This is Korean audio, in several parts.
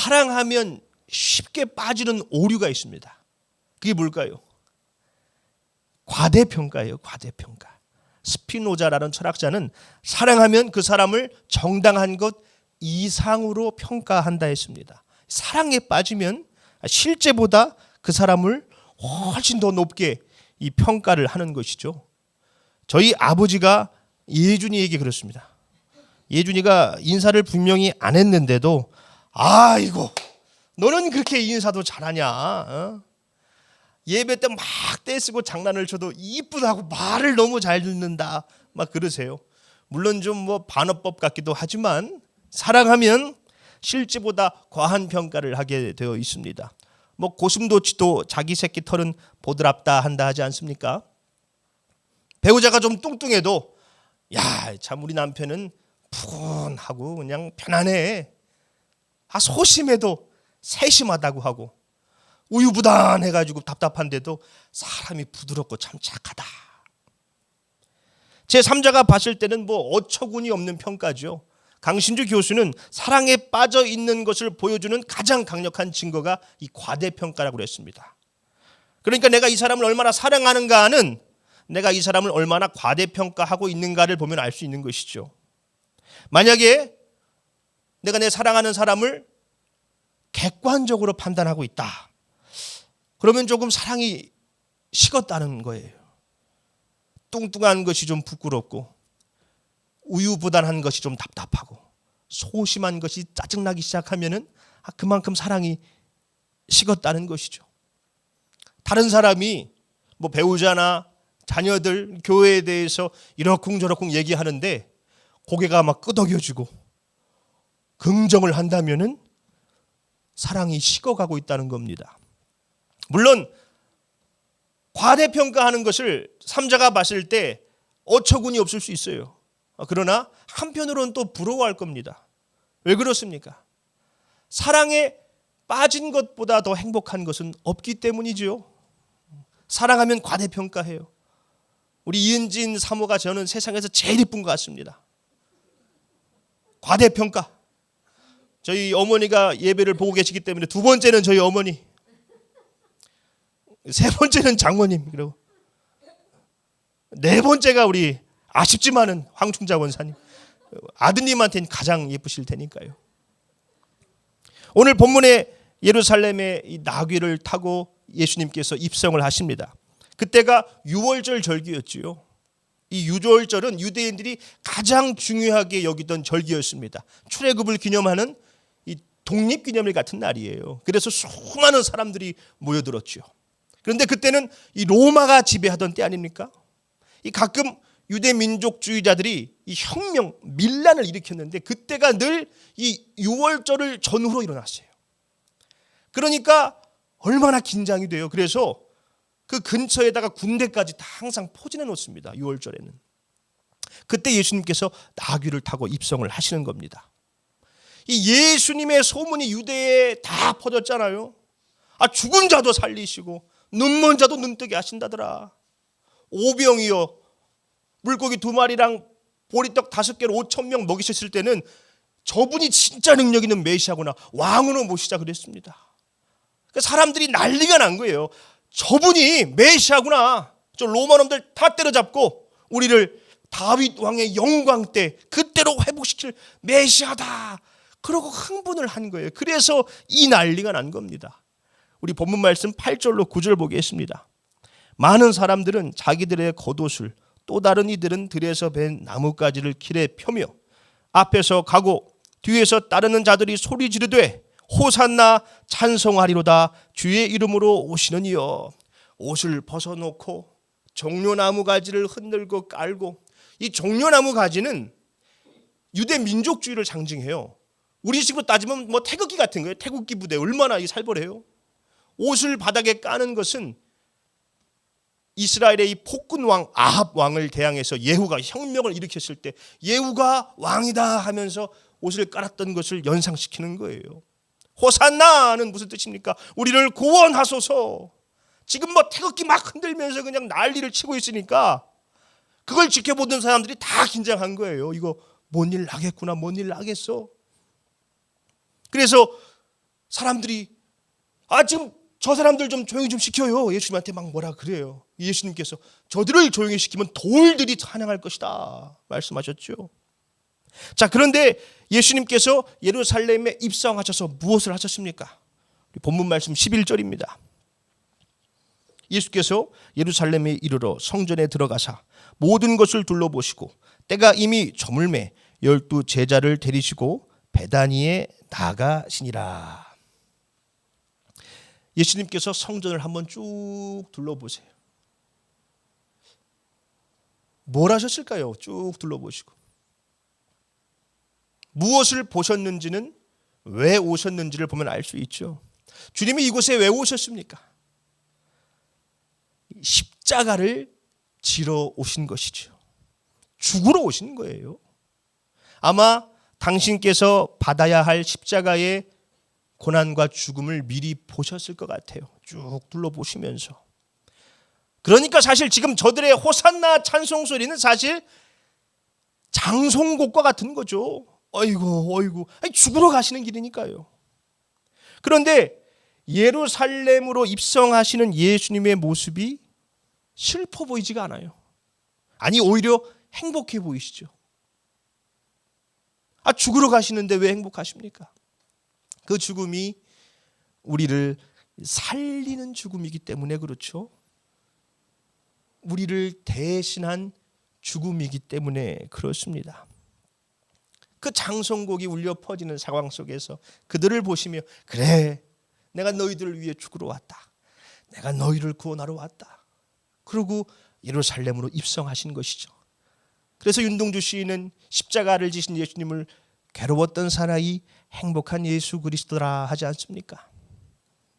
사랑하면 쉽게 빠지는 오류가 있습니다. 그게 뭘까요? 과대평가예요. 과대평가. 스피노자라는 철학자는 사랑하면 그 사람을 정당한 것 이상으로 평가한다 했습니다. 사랑에 빠지면 실제보다 그 사람을 훨씬 더 높게 이 평가를 하는 것이죠. 저희 아버지가 예준이에게 그렇습니다. 예준이가 인사를 분명히 안 했는데도 아이고 너는 그렇게 인사도 잘하냐? 어? 예배 때 막 떼쓰고 장난을 쳐도 이쁘다고 말을 너무 잘 듣는다. 막 그러세요. 물론 좀 뭐 반어법 같기도 하지만 사랑하면 실제보다 과한 평가를 하게 되어 있습니다. 뭐 고슴도치도 자기 새끼 털은 보드랍다 한다 하지 않습니까? 배우자가 좀 뚱뚱해도 야 참 우리 남편은 푸근하고 그냥 편안해. 아 소심해도 세심하다고 하고 우유부단해가지고 답답한데도 사람이 부드럽고 참 착하다. 제 3자가 봤을 때는 뭐 어처구니 없는 평가죠. 강신주 교수는 사랑에 빠져 있는 것을 보여주는 가장 강력한 증거가 이 과대평가라고 그랬습니다. 그러니까 내가 이 사람을 얼마나 사랑하는가는 내가 이 사람을 얼마나 과대평가하고 있는가를 보면 알 수 있는 것이죠. 만약에 내가 내 사랑하는 사람을 객관적으로 판단하고 있다. 그러면 조금 사랑이 식었다는 거예요. 뚱뚱한 것이 좀 부끄럽고 우유부단한 것이 좀 답답하고 소심한 것이 짜증나기 시작하면은 아, 그만큼 사랑이 식었다는 것이죠. 다른 사람이 뭐 배우자나 자녀들 교회에 대해서 이러쿵저러쿵 얘기하는데 고개가 막 끄덕여지고 긍정을 한다면은 사랑이 식어가고 있다는 겁니다. 물론 과대평가하는 것을 삼자가 봤을 때 어처구니 없을 수 있어요. 그러나 한편으로는 또 부러워할 겁니다. 왜 그렇습니까? 사랑에 빠진 것보다 더 행복한 것은 없기 때문이지요. 사랑하면 과대평가해요. 우리 이은진 사모가 저는 세상에서 제일 이쁜 것 같습니다. 과대평가. 저희 어머니가 예배를 보고 계시기 때문에 두 번째는 저희 어머니, 세 번째는 장모님 그리고 네 번째가 우리 아쉽지만은 황충자 원사님 아드님한테는 가장 예쁘실 테니까요. 오늘 본문에 예루살렘의 이 나귀를 타고 예수님께서 입성을 하십니다. 그때가 유월절 절기였지요. 이 유월절은 유대인들이 가장 중요하게 여기던 절기였습니다. 출애굽을 기념하는 이 독립기념일 같은 날이에요. 그래서 수많은 사람들이 모여들었죠. 그런데 그때는 이 로마가 지배하던 때 아닙니까? 이 가끔 유대 민족주의자들이 이 혁명, 밀란을 일으켰는데 그때가 늘 이 6월절을 전후로 일어났어요. 그러니까 얼마나 긴장이 돼요. 그래서 그 근처에다가 군대까지 다 항상 포진해 놓습니다. 6월절에는. 그때 예수님께서 나귀를 타고 입성을 하시는 겁니다. 이 예수님의 소문이 유대에 다 퍼졌잖아요. 아 죽은 자도 살리시고 눈먼 자도 눈뜨게 하신다더라. 오병이요 물고기 두 마리랑 보리떡 다섯 개로 오천 명 먹이셨을 때는 저분이 진짜 능력 있는 메시아구나 왕으로 모시자 그랬습니다. 그러니까 사람들이 난리가 난 거예요. 저분이 메시아구나. 저 로마 놈들 다 때려잡고 우리를 다윗 왕의 영광 때 그때로 회복시킬 메시아다. 그러고 흥분을 한 거예요. 그래서 이 난리가 난 겁니다. 우리 본문 말씀 8절로 9절 보겠습니다. 많은 사람들은 자기들의 겉옷을 또 다른 이들은 들에서 벤 나뭇가지를 길에 펴며 앞에서 가고 뒤에서 따르는 자들이 소리 지르되 호산나 찬송하리로다 주의 이름으로 오시는 이여 옷을 벗어놓고 종려나무 가지를 흔들고 깔고 이 종려나무 가지는 유대 민족주의를 상징해요. 우리 식으로 따지면 뭐 태극기 같은 거예요. 태극기 부대 얼마나 이 살벌해요. 옷을 바닥에 까는 것은 이스라엘의 이 폭군 왕 아합 왕을 대항해서 예후가 혁명을 일으켰을 때 예후가 왕이다 하면서 옷을 깔았던 것을 연상시키는 거예요. 호산나는 무슨 뜻입니까? 우리를 구원하소서. 지금 뭐 태극기 막 흔들면서 그냥 난리를 치고 있으니까 그걸 지켜보던 사람들이 다 긴장한 거예요. 이거 뭔 일 나겠구나, 뭔 일 나겠어. 그래서 사람들이 아 지금 저 사람들 좀 조용히 좀 시켜요. 예수님한테 막 뭐라 그래요. 예수님께서 저들을 조용히 시키면 돌들이 찬양할 것이다 말씀하셨죠. 자 그런데 예수님께서 예루살렘에 입성하셔서 무엇을 하셨습니까? 본문 말씀 11절입니다. 예수께서 예루살렘에 이르러 성전에 들어가사 모든 것을 둘러보시고 때가 이미 저물매 열두 제자를 데리시고 베다니에 나가시니라. 예수님께서 성전을 한번 쭉 둘러보세요. 뭘 하셨을까요? 쭉 둘러보시고 무엇을 보셨는지는 왜 오셨는지를 보면 알 수 있죠. 주님이 이곳에 왜 오셨습니까? 십자가를 지러 오신 것이죠. 죽으러 오신 거예요. 아마 당신께서 받아야 할 십자가의 고난과 죽음을 미리 보셨을 것 같아요. 쭉 둘러보시면서. 그러니까 사실 지금 저들의 호산나 찬송 소리는 사실 장송곡과 같은 거죠. 어이구, 어이구. 아니, 죽으러 가시는 길이니까요. 그런데 예루살렘으로 입성하시는 예수님의 모습이 슬퍼 보이지가 않아요. 아니, 오히려 행복해 보이시죠. 아, 죽으러 가시는데 왜 행복하십니까? 그 죽음이 우리를 살리는 죽음이기 때문에 그렇죠. 우리를 대신한 죽음이기 때문에 그렇습니다. 그 장성곡이 울려 퍼지는 상황 속에서 그들을 보시며 그래 내가 너희들을 위해 죽으러 왔다. 내가 너희를 구원하러 왔다. 그리고 예루살렘으로 입성하신 것이죠. 그래서 윤동주 시인은 십자가를 지신 예수님을 괴로웠던 사나이 행복한 예수 그리스도라 하지 않습니까?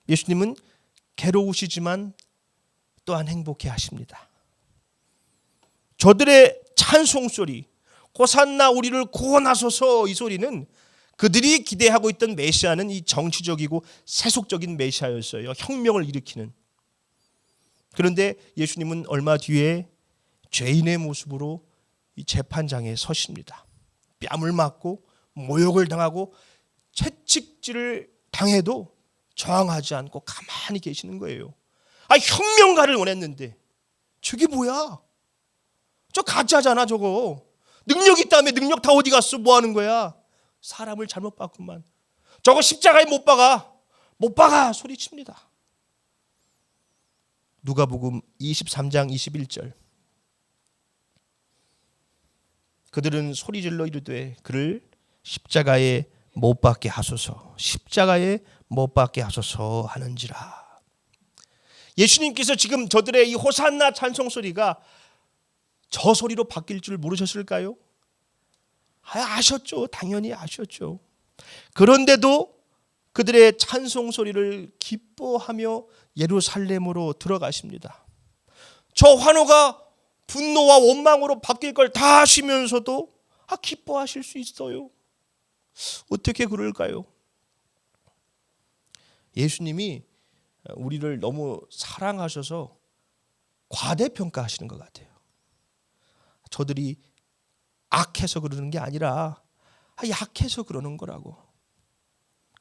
예수님은 괴로우시지만 또한 행복해 하십니다. 저들의 찬송 소리, 호산나 우리를 구원하소서 이 소리는 그들이 기대하고 있던 메시아는 이 정치적이고 세속적인 메시아였어요. 혁명을 일으키는. 그런데 예수님은 얼마 뒤에 죄인의 모습으로 이 재판장에 서십니다. 뺨을 맞고 모욕을 당하고 채찍질을 당해도 저항하지 않고 가만히 계시는 거예요. 아 혁명가를 원했는데 저게 뭐야? 저 가짜잖아 저거. 능력 있다며 능력 다 어디 갔어? 뭐 하는 거야? 사람을 잘못 봤구만. 저거 십자가에 못 박아. 못 박아 소리칩니다. 누가복음 23장 21절. 그들은 소리질러 이르되 그를 십자가에 못 박게 하소서. 십자가에 못 박게 하소서 하는지라. 예수님께서 지금 저들의 이 호산나 찬송 소리가 저 소리로 바뀔 줄 모르셨을까요? 아, 아셨죠. 당연히 아셨죠. 그런데도 그들의 찬송 소리를 기뻐하며 예루살렘으로 들어가십니다. 저 환호가 분노와 원망으로 바뀔 걸다 아시면서도 아 기뻐하실 수 있어요. 어떻게 그럴까요? 예수님이 우리를 너무 사랑하셔서 과대평가하시는 것 같아요. 저들이 악해서 그러는 게 아니라 아, 약해서 그러는 거라고.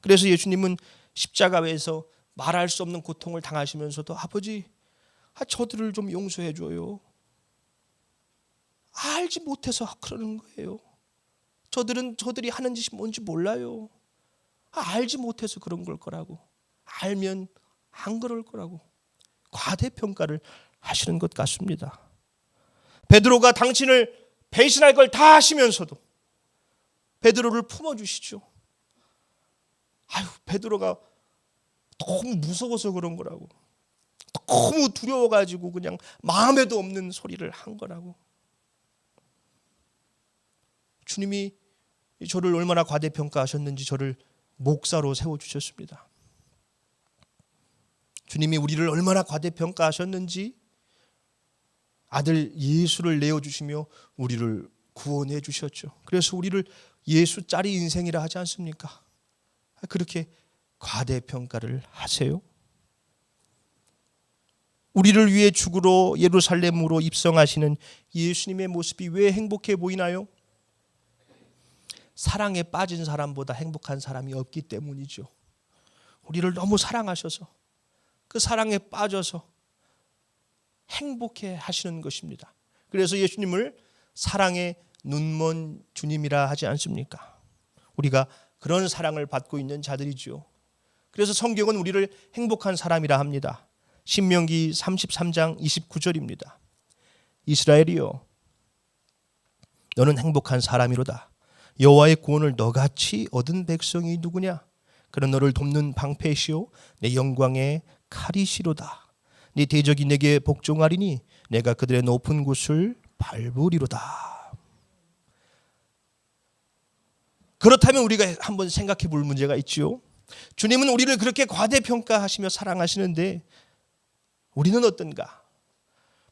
그래서 예수님은 십자가에서 말할 수 없는 고통을 당하시면서도 아버지, 아, 저들을 좀 용서해 줘요. 알지 못해서 그러는 거예요. 저들은 저들이 하는 짓이 뭔지 몰라요. 아, 알지 못해서 그런 걸 거라고. 알면 안 그럴 거라고. 과대평가를 하시는 것 같습니다. 베드로가 당신을 배신할 걸다 아시면서도 베드로를 품어 주시죠. 아유, 베드로가 너무 무서워서 그런 거라고. 너무 두려워 가지고 그냥 마음에도 없는 소리를 한 거라고. 주님이 저를 얼마나 과대평가하셨는지 저를 목사로 세워 주셨습니다. 주님이 우리를 얼마나 과대평가하셨는지 아들 예수를 내어 주시며 우리를 구원해 주셨죠. 그래서 우리를 예수 짜리 인생이라 하지 않습니까? 그렇게 과대평가를 하세요. 우리를 위해 죽으러 예루살렘으로 입성하시는 예수님의 모습이 왜 행복해 보이나요? 사랑에 빠진 사람보다 행복한 사람이 없기 때문이죠. 우리를 너무 사랑하셔서 그 사랑에 빠져서 행복해 하시는 것입니다. 그래서 예수님을 사랑의 눈먼 주님이라 하지 않습니까? 우리가 그런 사랑을 받고 있는 자들이죠. 그래서 성경은 우리를 행복한 사람이라 합니다. 신명기 33장 29절입니다. 이스라엘이여 너는 행복한 사람이로다. 여호와의 구원을 너같이 얻은 백성이 누구냐? 그는 너를 돕는 방패시오 내 영광의 칼이시로다. 네 대적이 내게 복종하리니 내가 그들의 높은 곳을 밟으리로다. 그렇다면 우리가 한번 생각해 볼 문제가 있지요. 주님은 우리를 그렇게 과대평가하시며 사랑하시는데 우리는 어떤가?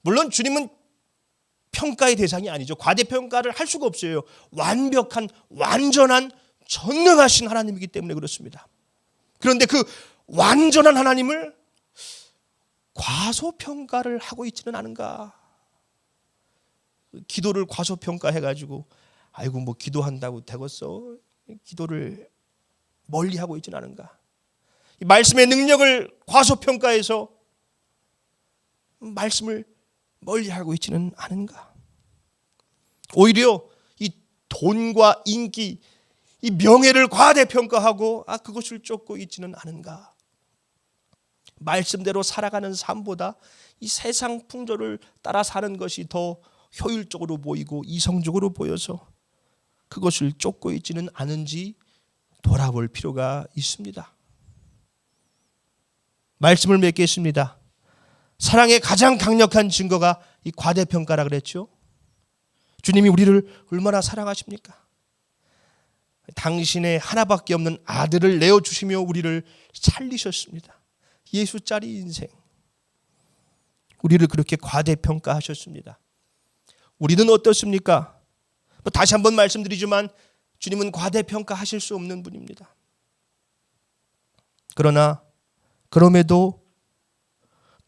물론 주님은 평가의 대상이 아니죠. 과대평가를 할 수가 없어요. 완벽한, 완전한, 전능하신 하나님이기 때문에 그렇습니다. 그런데 그 완전한 하나님을 과소평가를 하고 있지는 않은가? 기도를 과소평가해가지고, 아이고, 뭐 기도한다고 되겠어? 기도를 멀리 하고 있지는 않은가? 이 말씀의 능력을 과소평가해서 말씀을 멀리 하고 있지는 않은가? 오히려 이 돈과 인기, 이 명예를 과대평가하고 아 그것을 쫓고 있지는 않은가? 말씀대로 살아가는 삶보다 이 세상 풍조를 따라 사는 것이 더 효율적으로 보이고 이성적으로 보여서 그것을 쫓고 있지는 않은지 돌아볼 필요가 있습니다. 말씀을 맺겠습니다. 사랑의 가장 강력한 증거가 이 과대평가라 그랬죠. 주님이 우리를 얼마나 사랑하십니까? 당신의 하나밖에 없는 아들을 내어 주시며 우리를 살리셨습니다. 예수 짜리 인생. 우리를 그렇게 과대평가하셨습니다. 우리는 어떻습니까? 뭐 다시 한번 말씀드리지만 주님은 과대평가하실 수 없는 분입니다. 그러나 그럼에도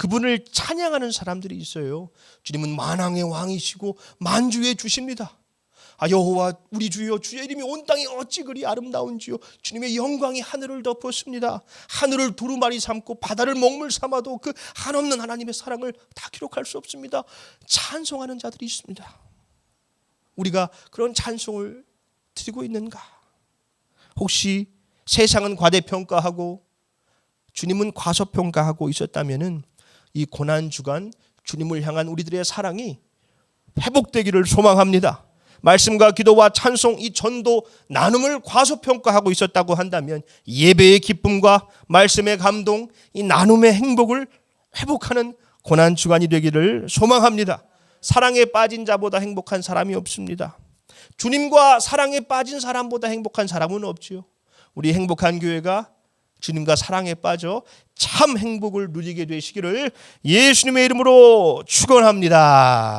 그분을 찬양하는 사람들이 있어요. 주님은 만왕의 왕이시고 만주의 주십니다. 아 여호와 우리 주여 주의 이름이 온 땅에 어찌 그리 아름다운지요? 주님의 영광이 하늘을 덮었습니다. 하늘을 두루마리 삼고 바다를 먹물 삼아도 그 한없는 하나님의 사랑을 다 기록할 수 없습니다. 찬송하는 자들이 있습니다. 우리가 그런 찬송을 드리고 있는가? 혹시 세상은 과대평가하고 주님은 과소평가하고 있었다면은 이 고난 주간 주님을 향한 우리들의 사랑이 회복되기를 소망합니다. 말씀과 기도와 찬송 이 전도 나눔을 과소평가하고 있었다고 한다면 예배의 기쁨과 말씀의 감동 이 나눔의 행복을 회복하는 고난 주간이 되기를 소망합니다. 사랑에 빠진 자보다 행복한 사람이 없습니다. 주님과 사랑에 빠진 사람보다 행복한 사람은 없지요. 우리 행복한 교회가 주님과 사랑에 빠져 참 행복을 누리게 되시기를 예수님의 이름으로 축원합니다.